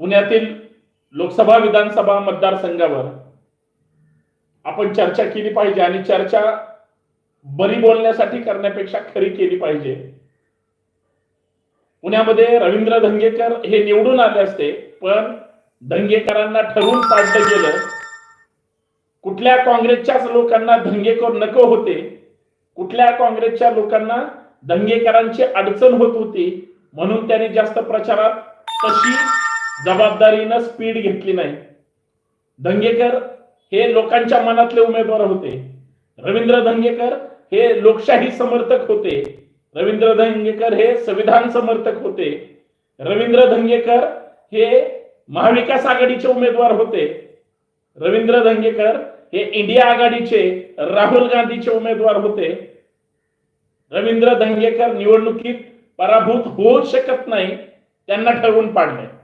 पुण्यातील लोकसभा विधानसभा मतदारसंघावर आपण चर्चा केली पाहिजे आणि चर्चा बरी बोलण्यासाठी करण्यापेक्षा खरी केली पाहिजे. पुण्यामध्ये रवींद्र धंगेकर हे निवडून आले असते पण धंगेकरांना ठरवून काढलं गेलं. कुठल्या काँग्रेसच्याच लोकांना धंगेकर नको होते कुठल्या काँग्रेसच्या लोकांना दंगेकरांची अडचण होत होती म्हणून त्यांनी जास्त प्रचारात तशी जबाबदारीनं स्पीड घेतली नाही. दंगेकर हे लोकांच्या मनातले उमेदवार होते. रवींद्र दंगेकर हे लोकशाही समर्थक होते. रवींद्र दंगेकर हे संविधान समर्थक होते. रवींद्र दंगेकर हे महाविकास आघाडीचे उमेदवार होते. रवींद्र दंगेकर हे इंडिया आघाडीचे राहुल गांधीचे उमेदवार होते. रवींद्र दंगेकर निवडणुकीत पराभूत होऊ शकत नाही त्यांना ठरवून पाडले.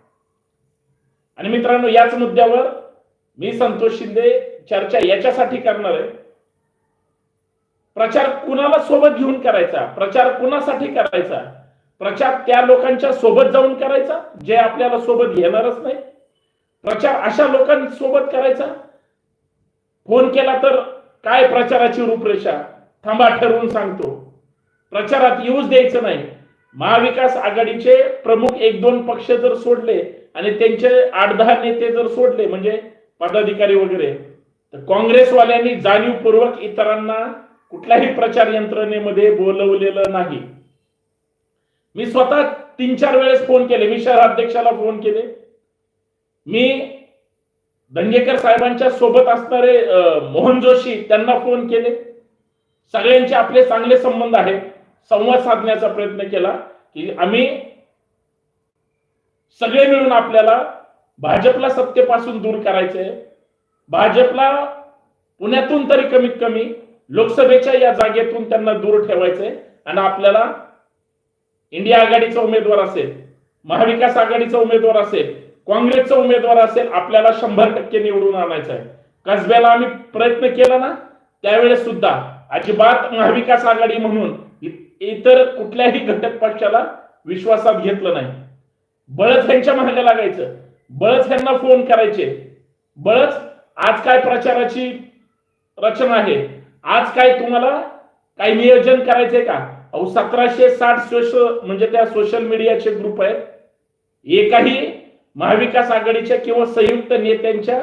आणि मित्रांनो याच मुद्द्यावर मी संतोष शिंदे चर्चा याच्यासाठी करणार आहे. प्रचार कुणाला सोबत घेऊन करायचा? प्रचार कुणासाठी करायचा? प्रचार त्या लोकांच्या सोबत जाऊन करायचा जे आपल्याला सोबत घेणारच नाही. प्रचार अशा लोकांसोबत करायचा. फोन केला तर काय प्रचाराची रूपरेषा? थांबा ठरवून सांगतो. प्रचारात येऊच द्यायचं नाही. महाविकास आघाडीचे प्रमुख एक दोन पक्ष जर सोडले आणि त्यांचे आठ दहा नेते जर सोडले म्हणजे पदाधिकारी वगैरे तर काँग्रेसवाल्यांनी जाणीवपूर्वक इतरांना कुठल्याही प्रचार यंत्रणेमध्ये बोलवलेलं नाही. मी स्वतः तीन चार वेळेस फोन केले मी शहराध्यक्षाला फोन केले. मी दंगेकर साहेबांच्या सोबत असणारे मोहन जोशी त्यांना फोन केले. सगळ्यांचे आपले चांगले संबंध आहेत. संवाद साधण्याचा प्रयत्न केला की आम्ही सगळे मिळून आपल्याला भाजपला सत्तेपासून दूर करायचंय भाजपला पुण्यातून तरी कमीत कमी लोकसभेच्या या जागेतून त्यांना दूर ठेवायचंय आणि आपल्याला इंडिया आघाडीचा उमेदवार असेल महाविकास आघाडीचा उमेदवार असेल काँग्रेसचा उमेदवार असेल आपल्याला शंभर टक्के निवडून आणायचं आहे. कसब्याला आम्ही प्रयत्न केला ना त्यावेळेस सुद्धा अजिबात महाविकास आघाडी म्हणून इतर कुठल्याही घटक पक्षाला विश्वासात घेतलं नाही. बळच त्यांच्या मागे लागायचं. बळच त्यांना फोन करायचे. बळच आज काय प्रचाराची रचना आहे? आज काय तुम्हाला काही नियोजन करायचंय का? अहो सतराशे साठ सोशल म्हणजे त्या सोशल मीडियाचे ग्रुप आहेत. एकाही महाविकास आघाडीच्या किंवा संयुक्त नेत्यांच्या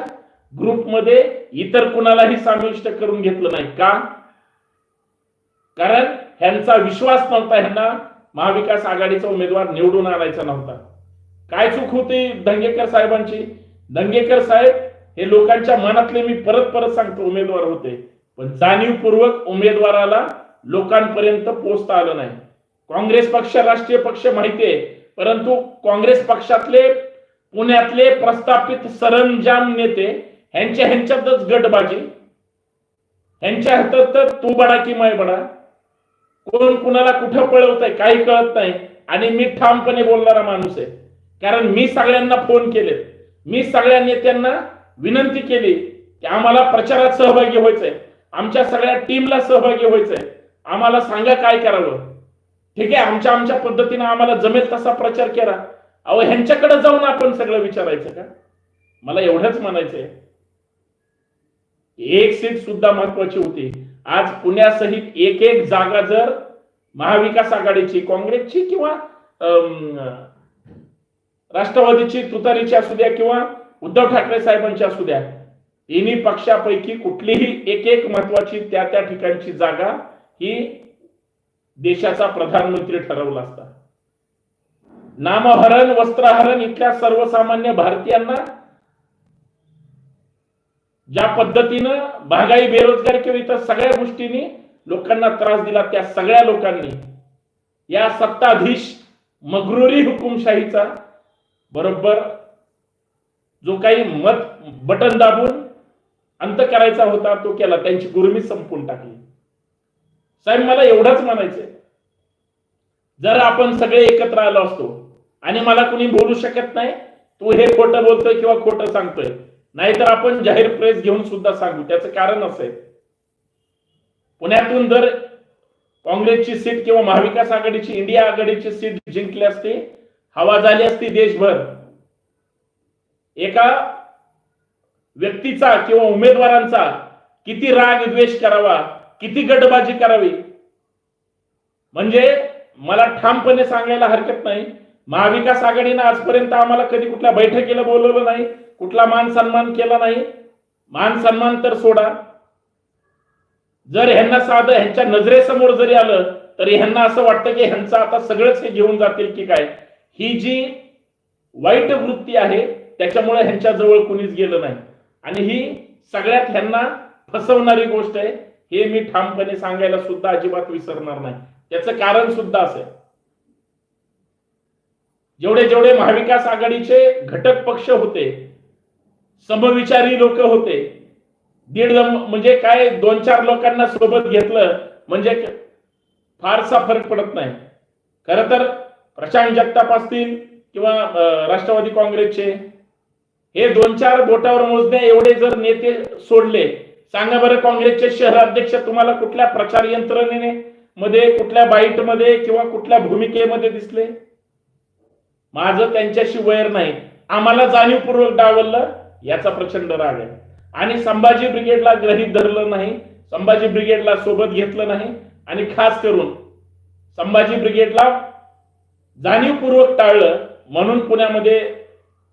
ग्रुपमध्ये इतर कुणालाही समाविष्ट करून घेतलं नाही. का? कारण ह्यांचा विश्वास नव्हता ह्यांना महाविकास आघाडीचा उमेदवार निवडून आणायचा नव्हता. काय चूक होती दंगेकर साहेबांची? दंगेकर साहेब हे लोकांच्या मनातले मी परत परत सांगतो उमेदवार होते. पण जाणीवपूर्वक उमेदवाराला लोकांपर्यंत पोहोचता आलं नाही. काँग्रेस पक्ष राष्ट्रीय पक्ष माहितीये परंतु काँग्रेस पक्षातले पुण्यातले प्रस्थापित सरंजाम नेते ह्यांच्या ह्यांच्यातच गटबाजी. ह्यांच्या हातात तर तू बडा की माय बडा? कोण कुणाला कुठं पळवतंय काही कळत नाही. आणि मी ठामपणे बोलणारा माणूस आहे. कारण मी सगळ्यांना फोन केले मी सगळ्या नेत्यांना विनंती केली की आम्हाला प्रचारात सहभागी व्हायचंय. आमच्या सगळ्या टीमला सहभागी व्हायचंय. आम्हाला सांगा काय करावं. ठीक आहे आमच्या आमच्या पद्धतीने आम्हाला जमेल तसा प्रचार केला. अहो ह्यांच्याकडे जाऊन आपण सगळं विचारायचं का? मला एवढंच म्हणायचंय. एक सीट सुद्धा महत्वाची होती. आज पुण्यासहित एक एक जागा जर महाविकास आघाडीची काँग्रेसची किंवा राष्ट्रवादीची तुतारीची असू द्या किंवा उद्धव ठाकरे साहेबांची असू द्या तिन्ही पक्षापैकी कुठलीही एक एक महत्वाची त्या त्या ठिकाणची जागा ही देशाचा प्रधानमंत्री ठरवला असता. नामहरण वस्त्रहरण इथल्या सर्वसामान्य भारतीयांना ज्या पद्धतीनं महागाई बेरोजगार किंवा इतर सगळ्या गोष्टींनी लोकांना त्रास दिला त्या सगळ्या लोकांनी या सत्ताधीश मगरुरी हुकुमशाहीचा बरोबर जो काही मत बटन दाबून अंत करायचा होता तो केला. त्यांची गुरमी संपून टाकली. साहेब मला एवढंच म्हणायचंय. जर आपण सगळे एकत्र आलो असतो आणि मला कुणी बोलू शकत नाही तू हे खोटं बोलतोय किंवा खोटं सांगतोय नाहीतर आपण जाहीर प्रेस घेऊन सुद्धा सांगू. त्याचं कारण असं आहे. पुण्यातून जर काँग्रेसची सीट किंवा महाविकास आघाडीची इंडिया आघाडीची सीट जिंकली असती हवा झाली असती देशभर एका व्यक्तीचा किंवा उमेदवारांचा किती राग द्वेष करावा किती गटबाजी करावी? म्हणजे मला ठामपणे सांगायला हरकत नाही. महाविकास आघाडीनं आजपर्यंत आम्हाला कधी कुठल्या बैठकीला बोलवलं नाही. कुठला मान सन्मान केला नाही? मान सन्मान तर सोडा. जर ह्यांना साधं ह्यांच्या नजरेसमोर जरी आलं तरी ह्यांना असं वाटतं की ह्यांचं आता सगळंच हे घेऊन जातील की काय? ही जी वाईट वृत्ती आहे त्याच्यामुळे ह्यांच्या जवळ कुणीच गेलं नाही. आणि ही सगळ्यात ह्यांना फसवणारी गोष्ट आहे हे मी ठामपणे सांगायला सुद्धा अजिबात विसरणार नाही. त्याचं कारण सुद्धा असेल जेवढे जेवढे महाविकास आघाडीचे घटक पक्ष होते समविचारी लोक होते. दीड म्हणजे काय दोन चार लोकांना सोबत घेतलं म्हणजे फारसा फरक पडत नाही. खर तर प्रशांत जगताप असतील किंवा राष्ट्रवादी काँग्रेसचे हे दोन चार बोटावर मोजणे एवढे जर नेते सोडले सांगा बरं काँग्रेसचे शहराध्यक्ष तुम्हाला कुठल्या प्रचार यंत्रणेने मध्ये कुठल्या बाईटमध्ये किंवा कुठल्या भूमिकेमध्ये दिसले? माझं त्यांच्याशी वैर नाही. आम्हाला जाणीवपूर्वक डावललं याचा प्रचंड राग आहे. आणि संभाजी ब्रिगेडला ग्रहित धरलं नाही संभाजी ब्रिगेडला सोबत घेतलं नाही आणि खास करून संभाजी ब्रिगेडला जाणीवपूर्वक टाळलं म्हणून पुण्यामध्ये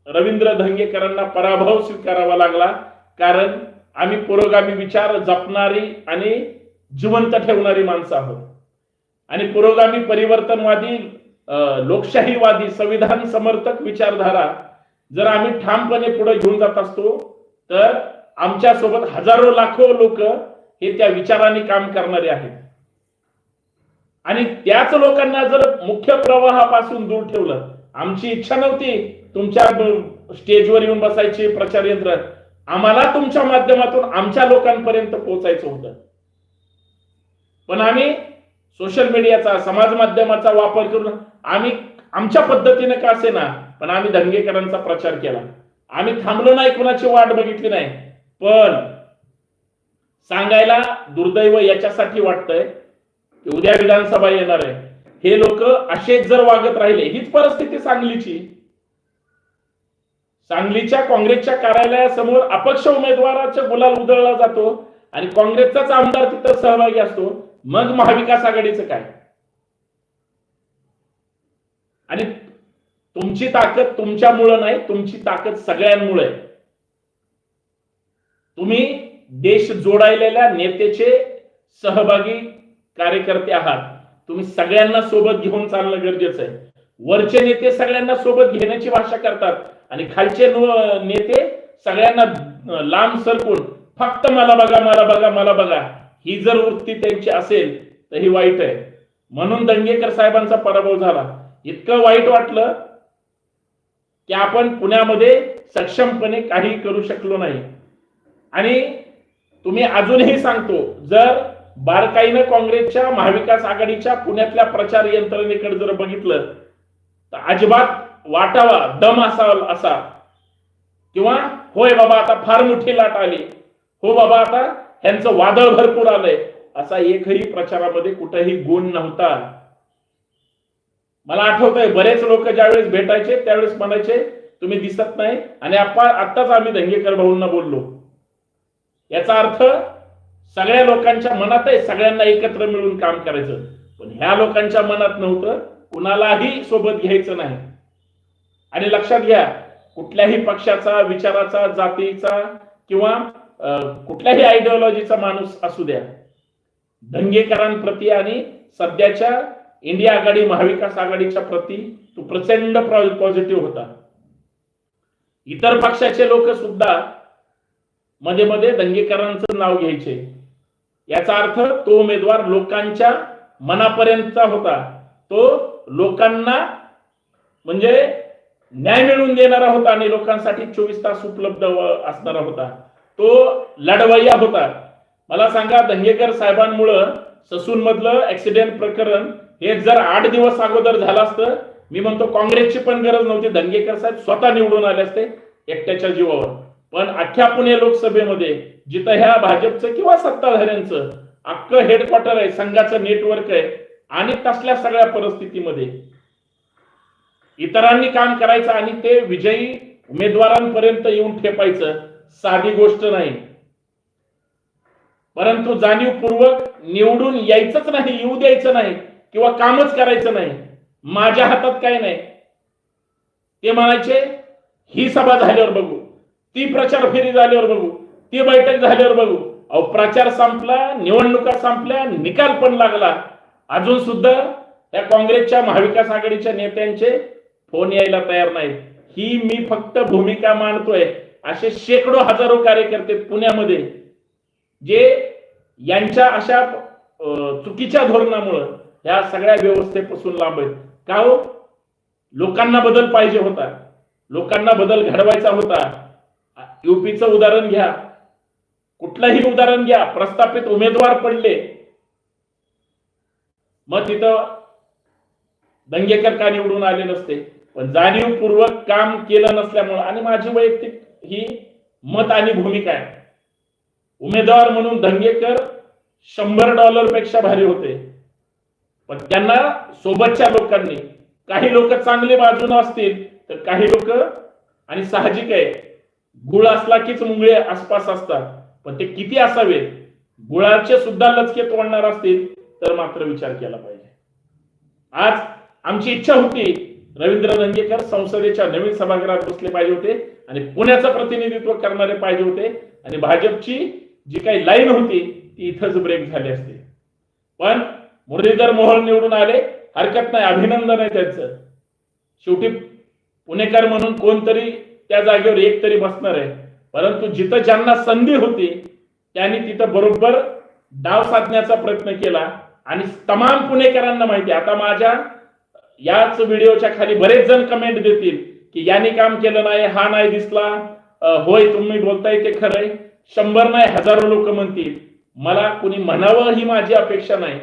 रवींद्र धंगेकरांना पराभव स्वीकारावा लागला. कारण आम्ही पुरोगामी विचार जपणारी आणि जिवंत ठेवणारी माणसं आहोत. आणि पुरोगामी परिवर्तनवादी लोकशाहीवादी संविधान समर्थक विचारधारा जर आम्ही ठामपणे पुढे घेऊन जात असतो तर आमच्यासोबत हजारो लाखो लोक हे त्या विचाराने काम करणारे आहेत. आणि त्याच लोकांना जर मुख्य प्रवाहापासून दूर ठेवलं आमची इच्छा नव्हती तुमच्या स्टेजवर येऊन बसायची प्रचार यंत्र. आम्हाला तुमच्या माध्यमातून आमच्या लोकांपर्यंत पोहोचायचं होतं. पण आम्ही सोशल मीडियाचा समाज माध्यमाचा वापर करून आम्ही आमच्या पद्धतीने का असे ना पण आम्ही दंगेकरांचा प्रचार केला. आम्ही थांबलो नाही कुणाची वाट बघितली नाही. पण सांगायला दुर्दैव याच्यासाठी वाटतंय की उद्या विधानसभा येणार आहे. हे लोक असेच जर वागत राहिले हीच परिस्थिती सांगलीची. सांगलीच्या काँग्रेसच्या कार्यालयासमोर अपक्ष उमेदवाराचा गुलाल उधळला जातो आणि काँग्रेसचाच आमदार तिथं सहभागी असतो. मग महाविकास आघाडीचं काय? आणि तुमची ताकद तुमच्यामुळं नाही तुमची ताकद सगळ्यांमुळे. आहे. तुम्ही देश जोडायलेल्या नेत्याचे सहभागी कार्यकर्ते आहात. तुम्ही सगळ्यांना सोबत घेऊन चालणं गरजेचं आहे. वरचे नेते सगळ्यांना सोबत घेण्याची भाषा करतात. आणि खालचे नेते सगळ्यांना लांब सरकून फक्त मला बघा मला बघा मला बघा. ही जर वृत्ती त्यांची असेल तर ही वाईट आहे. म्हणून दंगेकर साहेबांचा पराभव झाला. इतकं वाईट वाटलं की आपण पुण्यामध्ये सक्षमपणे काही करू शकलो नाही. आणि तुम्ही अजूनही सांगतो जर बारकाईनं काँग्रेसच्या महाविकास आघाडीच्या पुण्यातल्या प्रचार यंत्रणेकडे जर बघितलं तर अजिबात वाटावा दम असावा असा. किंवा होय बाबा आता फार मोठी लाट आली. हो बाबा आता ह्यांचं वादळ भरपूर आलंय. असा एकही प्रचारामध्ये कुठेही गुण नव्हता. मला आठवतंय बरेच लोक ज्यावेळेस भेटायचे त्यावेळेस म्हणायचे तुम्ही दिसत नाही. आणि आपा आत्ताच आम्ही दंगेकर भाऊंना बोललो. याचा अर्थ सगळ्या लोकांच्या मनात आहे सगळ्यांना एकत्र मिळून काम करायचं. पण ह्या लोकांच्या मनात नव्हतं कुणालाही सोबत घ्यायचं नाही. आणि लक्षात घ्या कुठल्याही पक्षाचा विचाराचा जातीचा किंवा कुठल्याही आयडिओलॉजीचा माणूस असू द्या. दंगेकरांप्रती आणि सध्याच्या इंडिया आघाडी महाविकास आघाडीच्या प्रती तो प्रचंड पॉझिटिव्ह होता. इतर पक्षाचे लोक सुद्धा मध्ये मध्ये दंगेकरांचं नाव घ्यायचे. याचा अर्थ तो उमेदवार लोकांच्या मनापर्यंतचा होता. तो लोकांना म्हणजे न्याय मिळवून देणारा होता आणि लोकांसाठी चोवीस तास उपलब्ध असणारा होता. तो लढवय्या होता. मला सांगा दंगेकर साहेबांमुळं ससून मधलं ऍक्सिडेंट प्रकरण हे जर आठ दिवस अगोदर झालं असतं मी म्हणतो काँग्रेसची पण गरज नव्हती. दंगेकर साहेब स्वतः निवडून आले असते एकट्याच्या जीवावर. पण अख्ख्या पुणे लोकसभेमध्ये जिथं ह्या भाजपचं किंवा सत्ताधाऱ्यांचं अख्खं हेडक्वार्टर आहे संघाचं नेटवर्क आहे आणि तसल्या सगळ्या परिस्थितीमध्ये इतरांनी काम करायचं आणि ते विजयी उमेदवारांपर्यंत येऊन ठेपायचं साधी गोष्ट नाही. परंतु जाणीवपूर्वक निवडून यायचंच नाही येऊ द्यायचं नाही. किंवा कामच करायचं नाही. माझ्या हातात काय नाही. ते म्हणायचे ही सभा झाल्यावर बघू. ती प्रचार फेरी झाल्यावर बघू. ती बैठक झाल्यावर बघू. अहो प्रचार संपला निवडणुका संपल्या निकाल पण लागला. अजून सुद्धा या काँग्रेसच्या महाविकास आघाडीच्या नेत्यांचे फोन यायला तयार नाही ही मी फक्त भूमिका मांडतोय असे शेकडो हजारो कार्यकर्ते पुण्यामध्ये जे यांच्या अशा चुकीच्या धोरणामुळं ह्या सगळ्या व्यवस्थेपासून लांब आहेत. का हो? लोकांना बदल पाहिजे होता. लोकांना बदल घडवायचा होता. युपीचं उदाहरण घ्या. कुठलंही उदाहरण घ्या. प्रस्थापित उमेदवार पडले. मग तिथं दंगेकर का निवडून आले नसते? पण जाणीवपूर्वक काम केलं नसल्यामुळं आणि माझी वैयक्तिक ही मत आणि भूमिका आहे. उमेदवार म्हणून दंगेकर शंभर डॉलरपेक्षा भारी होते. पण त्यांना सोबतच्या लोकांनी काही लोक चांगले बाजून असतील तर काही लोक आणि साहजिक आहे गुळ असला कीच मुंगळे आसपास असतात पण ते किती असावेत? गुळाचे सुद्धा लचके तोडणार असतील तर मात्र विचार केला पाहिजे. आज आमची इच्छा होती रवींद्र रंगेकर संसदेच्या नवीन सभागृहात बसले पाहिजे होते आणि पुण्याचं प्रतिनिधित्व करणारे पाहिजे होते आणि भाजपची जी काही लाईन होती ती इथंच ब्रेक झाली असते. पण मुरलीधर मोहोळ निवडून आले. हरकत नाही अभिनंदन आहे त्यांचं. शेवटी पुणेकर म्हणून कोणतरी त्या जागेवर एक तरी बसणार आहे. परंतु जिथं ज्यांना संधी होती त्यांनी तिथं बरोबर डाव साधण्याचा प्रयत्न केला. आणि तमाम पुणेकरांना माहिती आता माझ्या याच व्हिडिओच्या खाली बरेच जण कमेंट देतील की याने काम केलं नाही हा नाही दिसला. होय तुम्ही बोलताय ते खरंय. शंभर नाही हजारो लोक म्हणतील. मला कुणी म्हणावं ही माझी अपेक्षा नाही.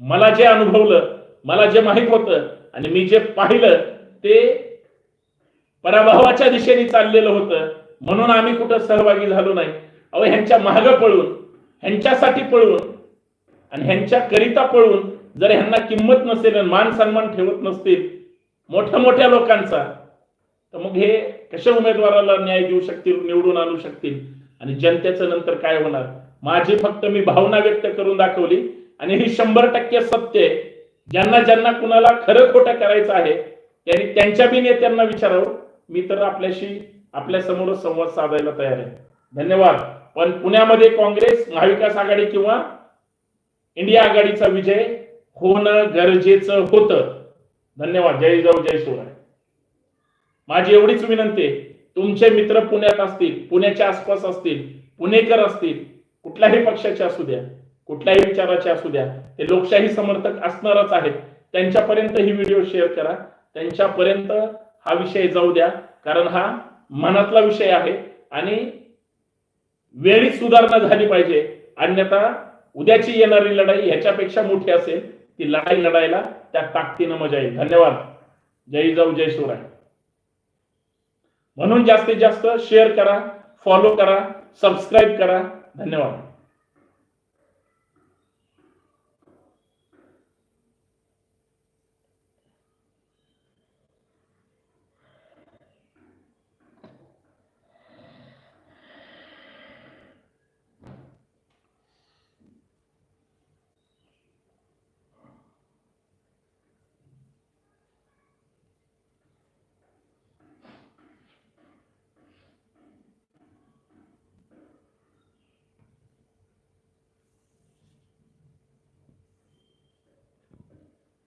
मला जे अनुभवलं मला जे माहीत होतं आणि मी जे पाहिलं ते पराभवाच्या दिशेने चाललेलं होतं. म्हणून आम्ही कुठं सहभागी झालो नाही. अहो ह्यांच्या मागं पळून ह्यांच्यासाठी पळून आणि ह्यांच्या करिता पळून जर ह्यांना किंमत नसेल आणि मान सन्मान ठेवत नसतील मोठ्या मोठ्या लोकांचा तर मग हे कशा उमेदवाराला न्याय देऊ शकतील निवडून आणू शकतील? आणि जनतेचं नंतर काय होणार? माझी फक्त मी भावना व्यक्त करून दाखवली. आणि ही शंभर टक्के सत्य आहे. ज्यांना ज्यांना कुणाला खरं खोटं करायचं आहे त्यांनी त्यांच्या बी नेत्यांना विचारावं. मी तर आपल्याशी आपल्यासमोर संवाद साधायला तयार आहे. धन्यवाद. पण पुण्यामध्ये काँग्रेस महाविकास आघाडी किंवा इंडिया आघाडीचा विजय होणं गरजेचं होतं. धन्यवाद. जय जाऊ जय शिवराय. माझी एवढीच विनंती तुमचे मित्र पुण्यात असतील पुण्याच्या आसपास असतील पुणेकर असतील कुठल्याही पक्षाचे असू द्या. कुठल्याही विचाराचे असू द्या ते लोकशाही समर्थक असणारच आहेत. त्यांच्यापर्यंत ही व्हिडिओ शेअर करा. त्यांच्यापर्यंत हा विषय जाऊ द्या कारण हा मनातला विषय आहे आणि वेळीच सुधारणा झाली पाहिजे. अन्यथा उद्याची येणारी लढाई ह्याच्यापेक्षा मोठी असेल ती लढाई लढायला त्या ताकदीनं मजा येईल. धन्यवाद. जय जाऊ जय शिवराय. म्हणून जास्तीत जास्त शेअर करा फॉलो करा सबस्क्राईब करा. धन्यवाद.